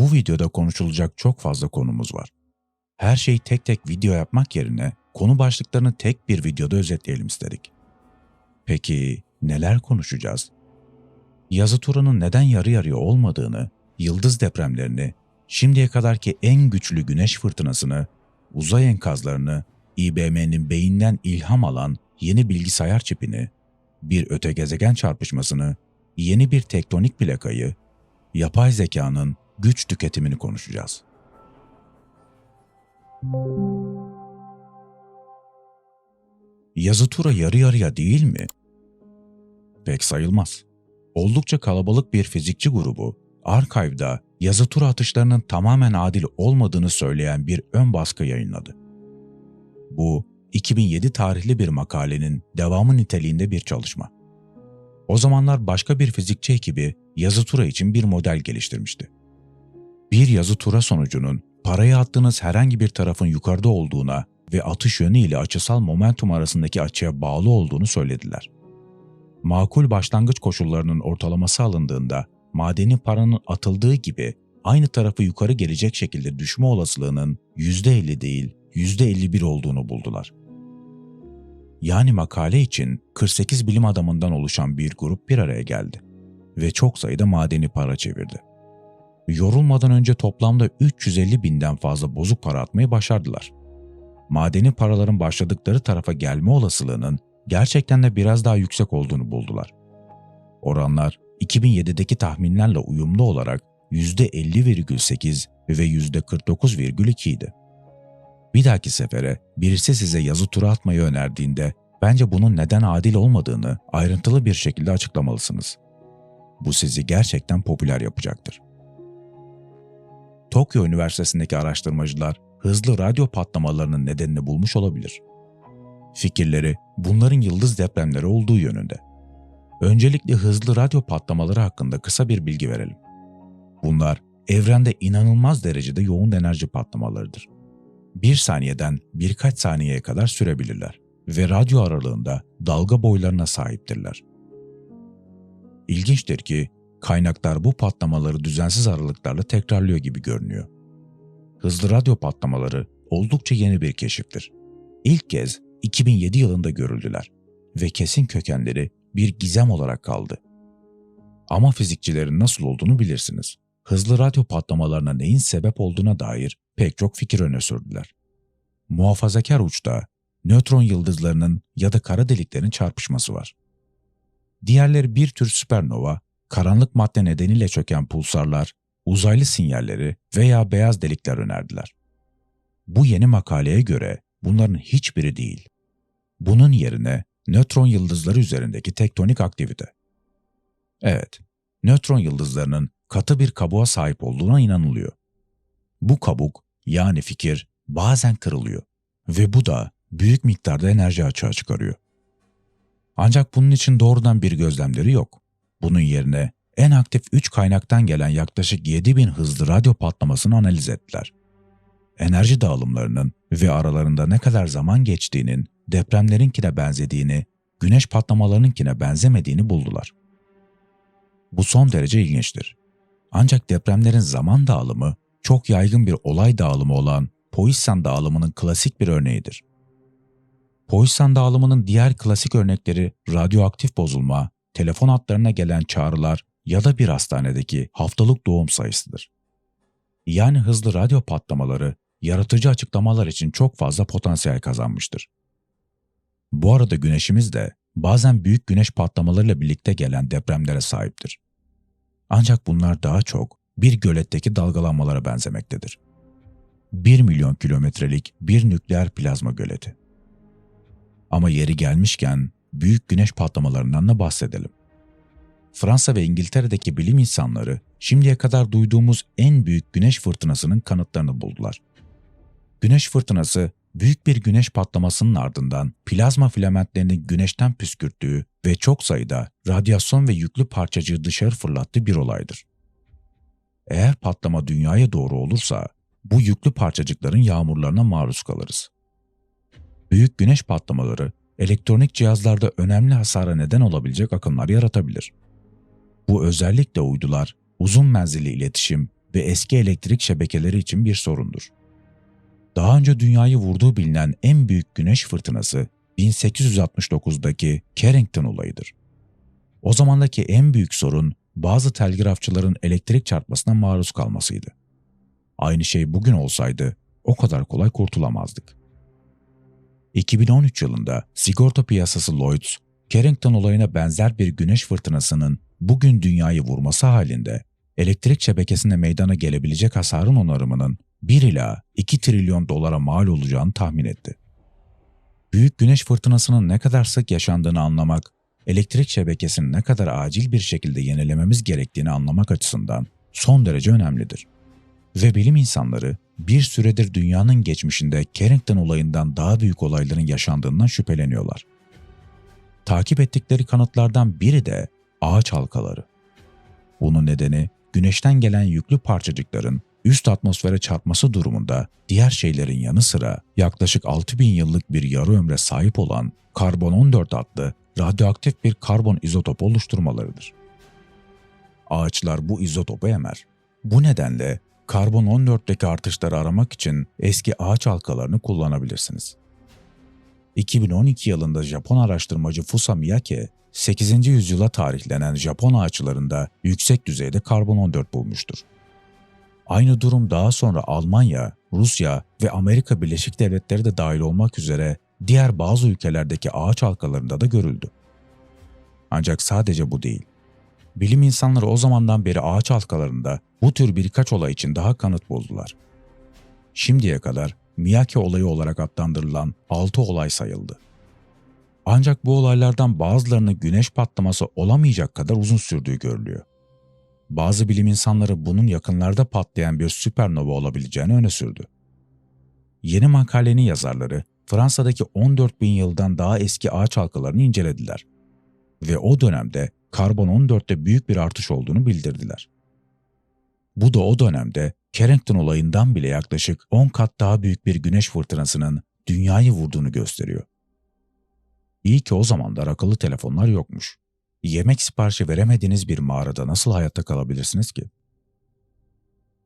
Bu videoda konuşulacak çok fazla konumuz var. Her şeyi tek tek video yapmak yerine konu başlıklarını tek bir videoda özetleyelim istedik. Peki neler konuşacağız? Yazı turunun neden yarı yarıya olmadığını, yıldız depremlerini, şimdiye kadarki en güçlü güneş fırtınasını, uzay enkazlarını, İBM'nin beyinden ilham alan yeni bilgisayar çipini, bir öte gezegen çarpışmasını, yeni bir tektonik plakayı, yapay zekanın güç tüketimini konuşacağız. Yazı tura yarı yarıya değil mi? Pek sayılmaz. Oldukça kalabalık bir fizikçi grubu, Archive'da yazı tura atışlarının tamamen adil olmadığını söyleyen bir ön baskı yayınladı. Bu, 2007 tarihli bir makalenin devamı niteliğinde bir çalışma. O zamanlar başka bir fizikçi ekibi yazı tura için bir model geliştirmişti. Bir yazı tura sonucunun parayı attığınız herhangi bir tarafın yukarıda olduğuna ve atış yönü ile açısal momentum arasındaki açıya bağlı olduğunu söylediler. Makul başlangıç koşullarının ortalaması alındığında madeni paranın atıldığı gibi aynı tarafı yukarı gelecek şekilde düşme olasılığının %50 değil %51 olduğunu buldular. Yani makale için 48 bilim adamından oluşan bir grup bir araya geldi ve çok sayıda madeni para çevirdi. Yorulmadan önce toplamda 350 binden fazla bozuk para atmayı başardılar. Madeni paraların başladıkları tarafa gelme olasılığının gerçekten de biraz daha yüksek olduğunu buldular. Oranlar 2007'deki tahminlerle uyumlu olarak %50,8 ve %49,2 idi. Bir dahaki sefere birisi size yazı tura atmayı önerdiğinde bence bunun neden adil olmadığını ayrıntılı bir şekilde açıklamalısınız. Bu sizi gerçekten popüler yapacaktır. Tokyo Üniversitesi'ndeki araştırmacılar hızlı radyo patlamalarının nedenini bulmuş olabilir. Fikirleri bunların yıldız depremleri olduğu yönünde. Öncelikle hızlı radyo patlamaları hakkında kısa bir bilgi verelim. Bunlar evrende inanılmaz derecede yoğun enerji patlamalarıdır. Bir saniyeden birkaç saniyeye kadar sürebilirler ve radyo aralığında dalga boylarına sahiptirler. İlginçtir ki kaynaklar bu patlamaları düzensiz aralıklarla tekrarlıyor gibi görünüyor. Hızlı radyo patlamaları oldukça yeni bir keşiftir. İlk kez 2007 yılında görüldüler ve kesin kökenleri bir gizem olarak kaldı. Ama fizikçilerin nasıl olduğunu bilirsiniz. Hızlı radyo patlamalarına neyin sebep olduğuna dair pek çok fikir öne sürdüler. Muhafazakar uçta nötron yıldızlarının ya da kara deliklerin çarpışması var. Diğerleri bir tür süpernova, karanlık madde nedeniyle çöken pulsarlar, uzaylı sinyalleri veya beyaz delikler önerdiler. Bu yeni makaleye göre bunların hiçbiri değil. Bunun yerine nötron yıldızları üzerindeki tektonik aktivite. Evet, nötron yıldızlarının katı bir kabuğa sahip olduğuna inanılıyor. Bu kabuk yani fikir bazen kırılıyor ve bu da büyük miktarda enerji açığa çıkarıyor. Ancak bunun için doğrudan bir gözlemleri yok. Bunun yerine en aktif 3 kaynaktan gelen yaklaşık 7000 hızlı radyo patlamasını analiz ettiler. Enerji dağılımlarının ve aralarında ne kadar zaman geçtiğinin depremlerinkine benzediğini, güneş patlamalarınınkine benzemediğini buldular. Bu son derece ilginçtir. Ancak depremlerin zaman dağılımı çok yaygın bir olay dağılımı olan Poisson dağılımının klasik bir örneğidir. Poisson dağılımının diğer klasik örnekleri radyoaktif bozulma, telefon hatlarına gelen çağrılar ya da bir hastanedeki haftalık doğum sayısıdır. Yani hızlı radyo patlamaları yaratıcı açıklamalar için çok fazla potansiyel kazanmıştır. Bu arada güneşimiz de bazen büyük güneş patlamalarıyla birlikte gelen depremlere sahiptir. Ancak bunlar daha çok bir göletteki dalgalanmalara benzemektedir. 1 milyon kilometrelik bir nükleer plazma göleti. Ama yeri gelmişken büyük güneş patlamalarından da bahsedelim. Fransa ve İngiltere'deki bilim insanları şimdiye kadar duyduğumuz en büyük güneş fırtınasının kanıtlarını buldular. Güneş fırtınası büyük bir güneş patlamasının ardından plazma filamentlerini güneşten püskürttüğü ve çok sayıda radyasyon ve yüklü parçacığı dışarı fırlattığı bir olaydır. Eğer patlama dünyaya doğru olursa bu yüklü parçacıkların yağmurlarına maruz kalırız. Büyük güneş patlamaları elektronik cihazlarda önemli hasara neden olabilecek akımlar yaratabilir. Bu özellikle uydular, uzun menzilli iletişim ve eski elektrik şebekeleri için bir sorundur. Daha önce dünyayı vurduğu bilinen en büyük güneş fırtınası 1869'daki Carrington olayıdır. O zamandaki en büyük sorun bazı telgrafçıların elektrik çarpmasına maruz kalmasıydı. Aynı şey bugün olsaydı o kadar kolay kurtulamazdık. 2013 yılında sigorta piyasası Lloyds, Carrington olayına benzer bir güneş fırtınasının bugün dünyayı vurması halinde elektrik şebekesinde meydana gelebilecek hasarın onarımının 1 ila 2 trilyon dolara mal olacağını tahmin etti. Büyük güneş fırtınasının ne kadar sık yaşandığını anlamak, elektrik şebekesini ne kadar acil bir şekilde yenilememiz gerektiğini anlamak açısından son derece önemlidir. Ve bilim insanları bir süredir dünyanın geçmişinde Carrington olayından daha büyük olayların yaşandığından şüpheleniyorlar. Takip ettikleri kanıtlardan biri de ağaç halkaları. Bunun nedeni güneşten gelen yüklü parçacıkların üst atmosfere çarpması durumunda diğer şeylerin yanı sıra yaklaşık 6000 yıllık bir yarı ömre sahip olan karbon-14 adlı radyoaktif bir karbon izotop oluşturmalarıdır. Ağaçlar bu izotopu emer. Bu nedenle karbon-14'teki artışları aramak için eski ağaç halkalarını kullanabilirsiniz. 2012 yılında Japon araştırmacı Fusa Miyake, 8. yüzyıla tarihlenen Japon ağaçlarında yüksek düzeyde karbon-14 bulmuştur. Aynı durum daha sonra Almanya, Rusya ve Amerika Birleşik Devletleri de dahil olmak üzere diğer bazı ülkelerdeki ağaç halkalarında da görüldü. Ancak sadece bu değil. Bilim insanları o zamandan beri ağaç halkalarında bu tür birkaç olay için daha kanıt buldular. Şimdiye kadar Miyake olayı olarak adlandırılan 6 olay sayıldı. Ancak bu olaylardan bazılarının güneş patlaması olamayacak kadar uzun sürdüğü görülüyor. Bazı bilim insanları bunun yakınlarda patlayan bir süpernova olabileceğini öne sürdü. Yeni makalenin yazarları Fransa'daki 14 bin yıldan daha eski ağaç halkalarını incelediler ve o dönemde karbon-14'te büyük bir artış olduğunu bildirdiler. Bu da o dönemde Carrington olayından bile yaklaşık 10 kat daha büyük bir güneş fırtınasının dünyayı vurduğunu gösteriyor. İyi ki o zamanlar akıllı telefonlar yokmuş. Yemek siparişi veremediğiniz bir mağarada nasıl hayatta kalabilirsiniz ki?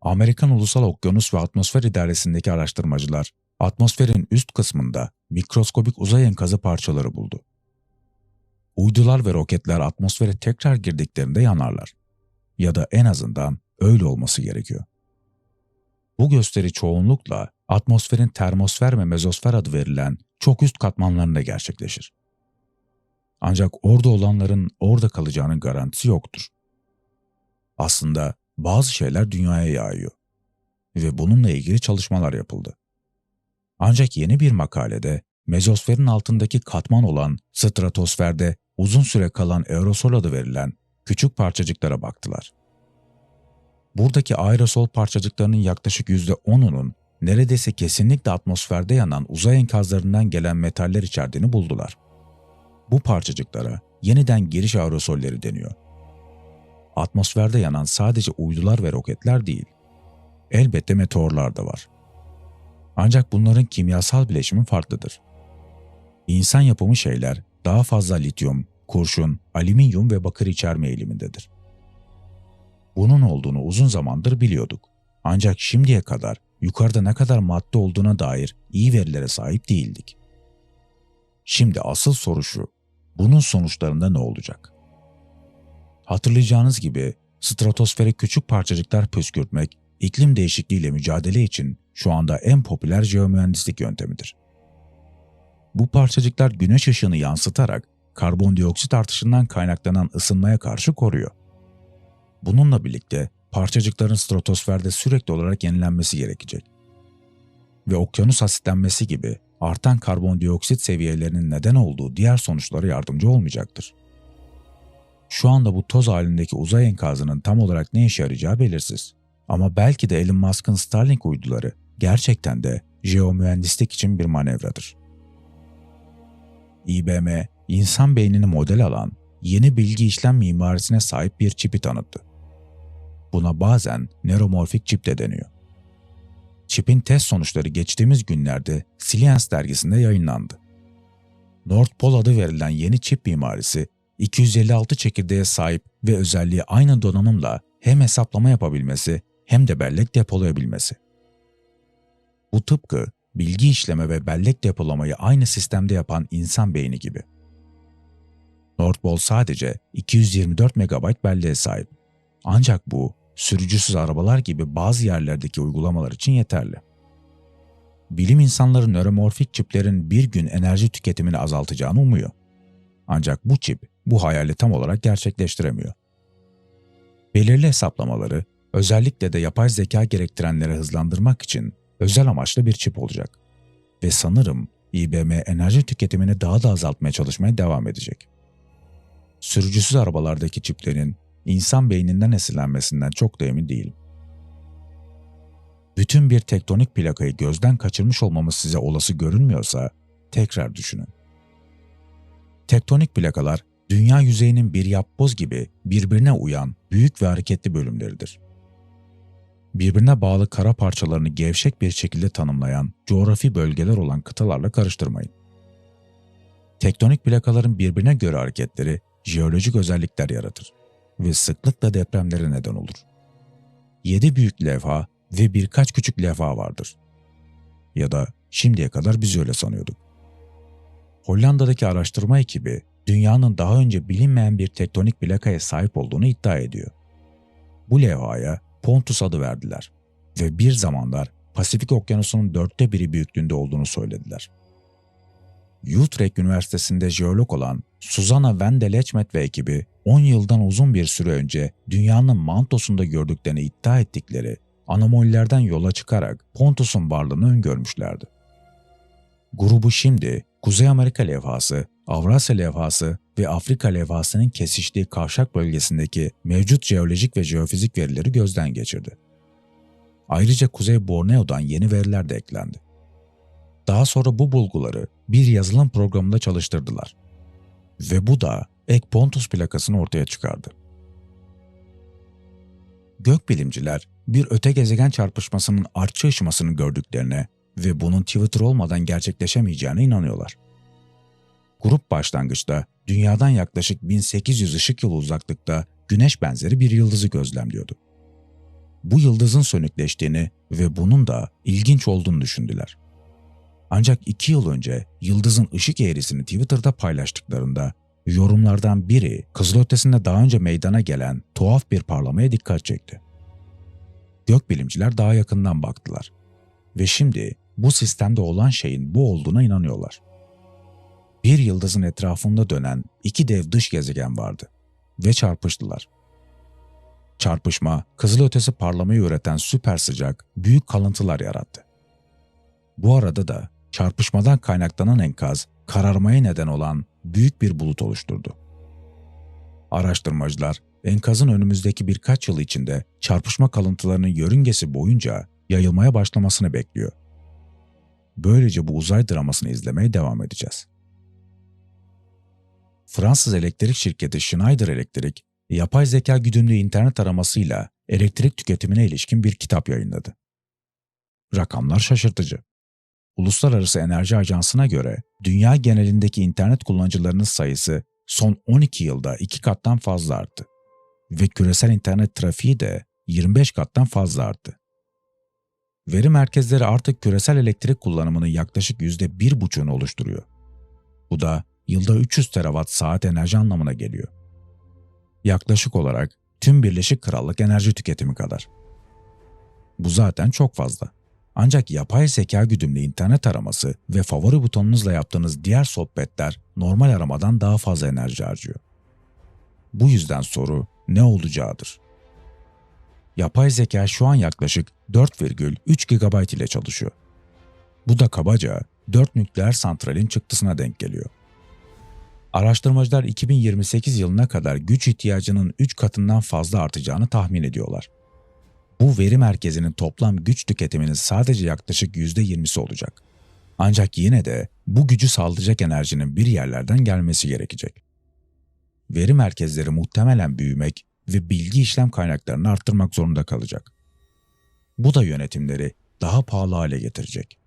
Amerikan Ulusal Okyanus ve Atmosfer İdaresi'ndeki araştırmacılar atmosferin üst kısmında mikroskobik uzay enkazı parçaları buldu. Uydular ve roketler atmosfere tekrar girdiklerinde yanarlar. Ya da en azından öyle olması gerekiyor. Bu gösteri çoğunlukla atmosferin termosfer ve mezosfer adı verilen çok üst katmanlarında gerçekleşir. Ancak orada olanların orada kalacağının garantisi yoktur. Aslında bazı şeyler dünyaya yağıyor ve bununla ilgili çalışmalar yapıldı. Ancak yeni bir makalede mezosferin altındaki katman olan stratosferde uzun süre kalan aerosol adı verilen küçük parçacıklara baktılar. Buradaki aerosol parçacıklarının yaklaşık %10'unun neredeyse kesinlikle atmosferde yanan uzay enkazlarından gelen metaller içerdiğini buldular. Bu parçacıklara yeniden giriş aerosolleri deniyor. Atmosferde yanan sadece uydular ve roketler değil. Elbette meteorlar da var. Ancak bunların kimyasal bileşimi farklıdır. İnsan yapımı şeyler daha fazla lityum, kurşun, alüminyum ve bakır içerme eğilimindedir. Bunun olduğunu uzun zamandır biliyorduk. Ancak şimdiye kadar yukarıda ne kadar madde olduğuna dair iyi verilere sahip değildik. Şimdi asıl soru şu, bunun sonuçlarında ne olacak? Hatırlayacağınız gibi stratosfere küçük parçacıklar püskürtmek, iklim değişikliğiyle mücadele için şu anda en popüler jeomühendislik yöntemidir. Bu parçacıklar güneş ışığını yansıtarak karbondioksit artışından kaynaklanan ısınmaya karşı koruyor. Bununla birlikte parçacıkların stratosferde sürekli olarak yenilenmesi gerekecek. Ve okyanus asitlenmesi gibi artan karbondioksit seviyelerinin neden olduğu diğer sonuçlara yardımcı olmayacaktır. Şu anda bu toz halindeki uzay enkazının tam olarak ne işe yarayacağı belirsiz. Ama belki de Elon Musk'ın Starlink uyduları gerçekten de jeomühendislik için bir manevradır. IBM, insan beynini model alan yeni bilgi işlem mimarisine sahip bir çipi tanıttı. Buna bazen nöromorfik çip de deniyor. Çipin test sonuçları geçtiğimiz günlerde Science dergisinde yayınlandı. North Pole adı verilen yeni çip mimarisi 256 çekirdeğe sahip ve özelliği aynı donanımla hem hesaplama yapabilmesi hem de bellek depolayabilmesi. Bu tıpkı bilgi işleme ve bellek depolamayı aynı sistemde yapan insan beyni gibi. Nordball sadece 224 MB belleğe sahip. Ancak bu sürücüsüz arabalar gibi bazı yerlerdeki uygulamalar için yeterli. Bilim insanları nöromorfik çiplerin bir gün enerji tüketimini azaltacağını umuyor. Ancak bu çip bu hayali tam olarak gerçekleştiremiyor. Belirli hesaplamaları, özellikle de yapay zeka gerektirenleri hızlandırmak için özel amaçlı bir çip olacak. Ve sanırım İBM enerji tüketimini daha da azaltmaya çalışmaya devam edecek. Sürücüsüz arabalardaki çiplerin insan beyninden esinlenmesinden çok da emin değilim. Bütün bir tektonik plakayı gözden kaçırmış olmamız size olası görünmüyorsa tekrar düşünün. Tektonik plakalar dünya yüzeyinin bir yapboz gibi birbirine uyan büyük ve hareketli bölümleridir. Birbirine bağlı kara parçalarını gevşek bir şekilde tanımlayan coğrafi bölgeler olan kıtalarla karıştırmayın. Tektonik plakaların birbirine göre hareketleri jeolojik özellikler yaratır ve sıklıkla depremlere neden olur. Yedi büyük levha ve birkaç küçük levha vardır. Ya da şimdiye kadar biz öyle sanıyorduk. Hollanda'daki araştırma ekibi dünyanın daha önce bilinmeyen bir tektonik plakaya sahip olduğunu iddia ediyor. Bu levhaya Pontus adı verdiler ve bir zamanlar Pasifik Okyanusu'nun dörtte biri büyüklüğünde olduğunu söylediler. Utrecht Üniversitesi'nde jeolog olan Susanna van de Lechmet ve ekibi 10 yıldan uzun bir süre önce dünyanın mantosunda gördüklerini iddia ettikleri anomalilerden yola çıkarak Pontus'un varlığını öngörmüşlerdi. Grubu şimdi Kuzey Amerika levhası, Avrasya levhası ve Afrika levhasının kesiştiği kavşak bölgesindeki mevcut jeolojik ve jeofizik verileri gözden geçirdi. Ayrıca Kuzey Borneo'dan yeni veriler de eklendi. Daha sonra bu bulguları bir yazılım programında çalıştırdılar. Ve bu da ek Pontus plakasını ortaya çıkardı. Gökbilimciler bir öte gezegen çarpışmasının artçı ışımasını gördüklerine ve bunun Twitter olmadan gerçekleşemeyeceğine inanıyorlar. Grup başlangıçta dünyadan yaklaşık 1800 ışık yılı uzaklıkta güneş benzeri bir yıldızı gözlemliyordu. Bu yıldızın sönükleştiğini ve bunun da ilginç olduğunu düşündüler. Ancak iki yıl önce yıldızın ışık eğrisini Twitter'da paylaştıklarında yorumlardan biri kızılötesinde daha önce meydana gelen tuhaf bir parlamaya dikkat çekti. Gökbilimciler daha yakından baktılar ve şimdi bu sistemde olan şeyin bu olduğuna inanıyorlar. Bir yıldızın etrafında dönen iki dev dış gezegen vardı ve çarpıştılar. Çarpışma, kızılötesi parlamayı üreten süper sıcak, büyük kalıntılar yarattı. Bu arada da çarpışmadan kaynaklanan enkaz, kararmaya neden olan büyük bir bulut oluşturdu. Araştırmacılar, enkazın önümüzdeki birkaç yıl içinde çarpışma kalıntılarının yörüngesi boyunca yayılmaya başlamasını bekliyor. Böylece bu uzay dramasını izlemeye devam edeceğiz. Fransız elektrik şirketi Schneider Electric, yapay zeka güdümlü internet aramasıyla elektrik tüketimine ilişkin bir kitap yayınladı. Rakamlar şaşırtıcı. Uluslararası Enerji Ajansı'na göre dünya genelindeki internet kullanıcılarının sayısı son 12 yılda 2 kattan fazla arttı ve küresel internet trafiği de 25 kattan fazla arttı. Veri merkezleri artık küresel elektrik kullanımının yaklaşık %1,5'unu oluşturuyor. Bu da yılda 300 terawatt saat enerji anlamına geliyor. Yaklaşık olarak tüm Birleşik Krallık enerji tüketimi kadar. Bu zaten çok fazla. Ancak yapay zeka güdümlü internet araması ve favori butonunuzla yaptığınız diğer sohbetler normal aramadan daha fazla enerji harcıyor. Bu yüzden soru ne olacağıdır. Yapay zeka şu an yaklaşık 4,3 GB ile çalışıyor. Bu da kabaca 4 nükleer santralin çıktısına denk geliyor. Araştırmacılar 2028 yılına kadar güç ihtiyacının 3 katından fazla artacağını tahmin ediyorlar. Bu veri merkezinin toplam güç tüketiminin sadece yaklaşık %20'si olacak. Ancak yine de bu gücü sağlayacak enerjinin bir yerlerden gelmesi gerekecek. Veri merkezleri muhtemelen büyümek ve bilgi işlem kaynaklarını arttırmak zorunda kalacak. Bu da yönetimleri daha pahalı hale getirecek.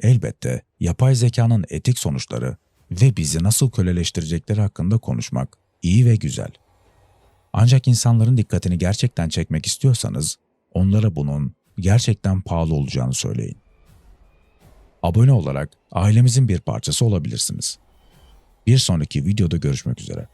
Elbette yapay zekanın etik sonuçları ve bizi nasıl köleleştirecekleri hakkında konuşmak iyi ve güzel. Ancak insanların dikkatini gerçekten çekmek istiyorsanız onlara bunun gerçekten pahalı olacağını söyleyin. Abone olarak ailemizin bir parçası olabilirsiniz. Bir sonraki videoda görüşmek üzere.